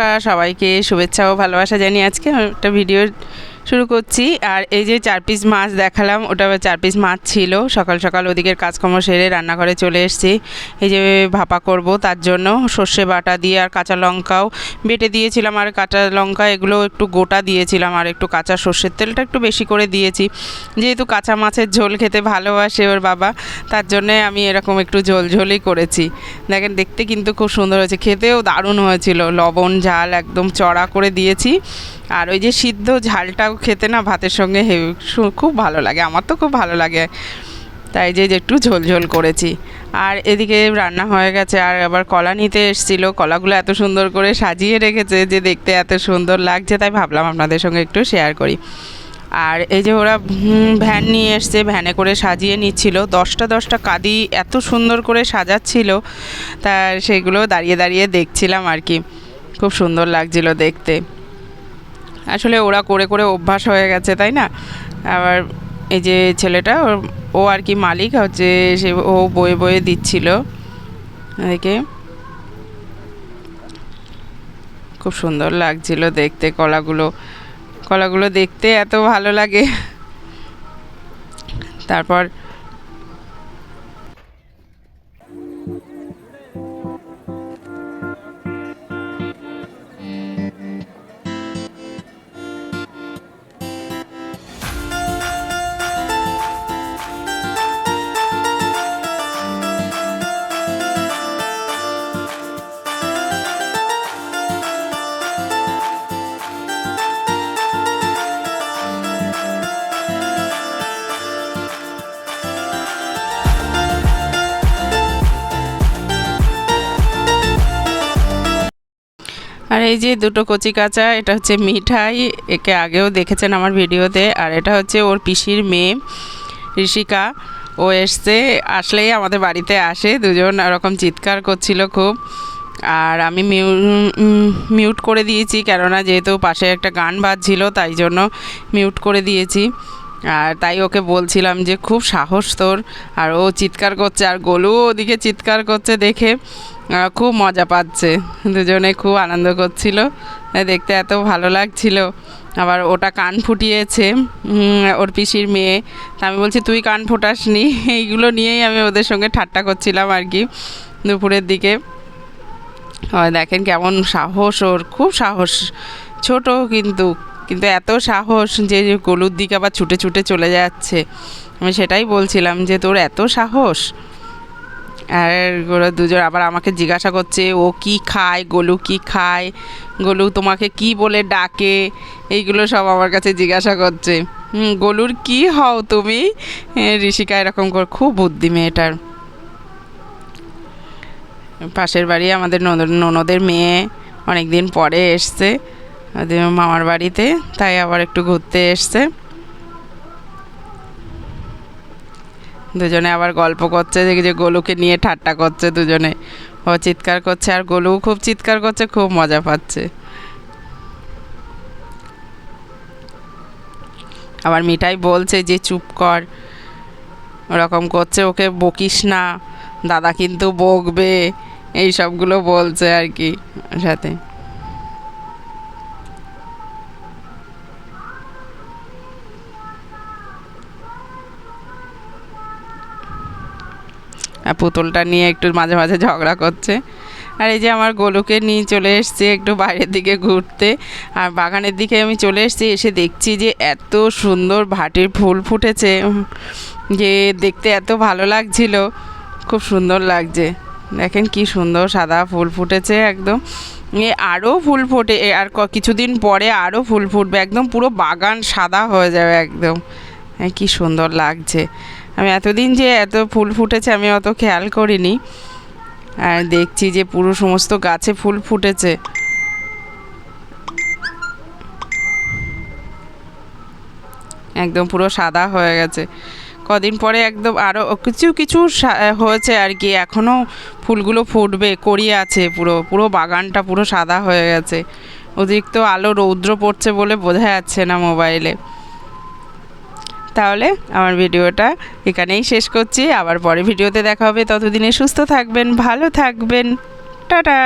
নমস্কার সবাইকে শুভেচ্ছা ও ভালোবাসা জানি আজকে একটা ভিডিও শুরু করছি। আর এই যে চার পিস মাছ দেখালাম, ওটা চার পিস মাছ ছিল। সকাল সকাল ওদিকের কাজকর্ম সেরে রান্নাঘরে চলে এসেছি। এই যে ভাপা করব তার জন্য সর্ষে বাটা দিয়ে আর কাঁচা লঙ্কাও বেটে দিয়েছিলাম। আর কাঁচা লঙ্কা এগুলো একটু গোটা দিয়েছিলাম আর একটু কাঁচা সর্ষের তেলটা একটু বেশি করে দিয়েছি। যেহেতু কাঁচা মাছের ঝোল খেতে ভালোবাসে ওর বাবা, তার জন্যে আমি এরকম একটু ঝোল ঝোলই করেছি। দেখেন, দেখতে কিন্তু খুব সুন্দর হয়েছে। খেতেও দারুণ হয়েছিল। লবণ, ঝাল একদম চড়া করে দিয়েছি। আর ওই যে সিদ্ধ ঝালটাও খেতে না ভাতের সঙ্গে হেভি খুব ভালো লাগে, আমার তো খুব ভালো লাগে। তাই যে একটু ঝোল ঝোল করেছি। আর এদিকে রান্না হয়ে গেছে, আর আবার কলা নিতে এসেছিল, কলাগুলো এত সুন্দর করে সাজিয়ে রেখেছে যে, দেখতে এত সুন্দর লাগছে, তাই ভাবলাম আপনাদের সঙ্গে একটু শেয়ার করি। আর এই যে ওরা ভ্যান নিয়ে এসছে, ভ্যানে করে সাজিয়ে নিচ্ছিল। দশটা দশটা কাদি এত সুন্দর করে সাজাচ্ছিল, তা সেগুলো দাঁড়িয়ে দাঁড়িয়ে দেখছিলাম আর কি। খুব সুন্দর লাগছিল দেখতে। আসলে ওরা করে করে অভ্যাস হয়ে গেছে, তাই না? আবার এই যে ছেলেটা ও আর কি মালিক হচ্ছে সে ও বয়ে বয়ে দিচ্ছিল। এদিকে খুব সুন্দর লাগছিল দেখতে কলাগুলো। কলাগুলো দেখতে এত ভালো লাগে। তারপর আর এই যে দুটো কচি কাঁচা, এটা হচ্ছে মিঠাই, একে আগেও দেখেছেন আমার ভিডিওতে, আর এটা হচ্ছে ওর পিসির মেয়ে, ঋষিকা। ও এসছে, আসলেই আমাদের বাড়িতে আসে, দুজন ওরকম চিৎকার করছিল খুব। আর আমি মিউট করে দিয়েছি, কেননা যেহেতু পাশে একটা গান বাজছিল, তাই জন্য মিউট করে দিয়েছি। আর তাই ওকে বলছিলাম যে, খুব সাহস তোর। আর ও চিৎকার করছে, আর গোলুও ওদিকে চিৎকার করছে দেখে। খুব মজা পাচ্ছে। দুজনে খুব আনন্দ করছিল। দেখতে এত ভালো লাগছিল। আবার ওটা কান ফুটিয়েছে। ওর পিসির মেয়ে। তা আমি বলছি, তুই কান ফোটাসনি? এইগুলো নিয়েই আমি ওদের সঙ্গে ঠাট্টা করছিলাম আর কি দুপুরের দিকে। দেখেন কেমন সাহস ওর। খুব সাহস। ছোট কিন্তু। কিন্তু এত সাহস যে গলুর দিকে আবার ছুটে ছুটে চলে যাচ্ছে। আমি সেটাই বলছিলাম যে, তোর এত সাহস? আর ওরা দুজন আবার আমাকে জিজ্ঞাসা করছে, ও কি খায়? গোলু কি খায়? গোলু তোমাকে কি বলে ডাকে? এইগুলো সব আমার কাছে জিজ্ঞাসা করছে। গোলুর কি হও তুমি? ঋষিকা এরকম করে খুব বুদ্ধি মেয়েটার। পাশের বাড়ি আমাদের ননদ- ননদের মেয়ে অনেক দিন পরে এসছে মামার বাড়িতে, তাই আবার একটু ঘুরতে এসছে। দুজনে আবার গল্প করছে যে গোলুকে নিয়ে ঠাট্টা করছে দুজনে। ও চিৎকার করছে, আর গোলু খুব চিৎকার করছে, খুব মজা পাচ্ছে। আবার মিঠাই বলছে যে, চুপ কর, ওরকম করছে, ওকে বকিস না, দাদা কিন্তু বকবে। এই সবগুলো বলছে আর কি সাথে। পুতুলটা নিয়ে একটু মাঝে মাঝে ঝগড়া করছে। আর এই যে আমার গোলুকে নিয়ে চলে এসেছি একটু বাইরের দিকে ঘুরতে। আর বাগানের দিকে আমি চলে এসেছি, এসে দেখছি যে এত সুন্দর ভাটির ফুল ফুটেছে। যে দেখতে এত ভালো লাগছিল, খুব সুন্দর লাগছে। দেখেন কি সুন্দর সাদা ফুল ফুটেছে একদম। এ আরও ফুল ফোটে আর কিছুদিন পরে আরও ফুল ফুটবে, একদম পুরো বাগান সাদা হয়ে যাবে একদম। কি সুন্দর লাগছে। আমি এতদিন যে এত ফুল ফুটেছে আমি অত খেয়াল করিনি। আর দেখছি যে পুরো সমস্ত গাছে ফুল ফুটেছে। একদম পুরো সাদা হয়ে গেছে। কদিন পরে একদম আরও কিছু কিছু হয়েছে আর কি। এখনও ফুলগুলো ফুটবে, করিয়ে আছে পুরো পুরো বাগানটা পুরো সাদা হয়ে গেছে। অতিরিক্ত আলো রৌদ্র পড়ছে বলে বোঝা যাচ্ছে না মোবাইলে। তাহলে আমার ভিডিওটা এখানেই শেষ করছি। আবার পরে ভিডিওতে দেখা হবে। ততদিনে সুস্থ থাকবেন, ভালো থাকবেন। টাটা!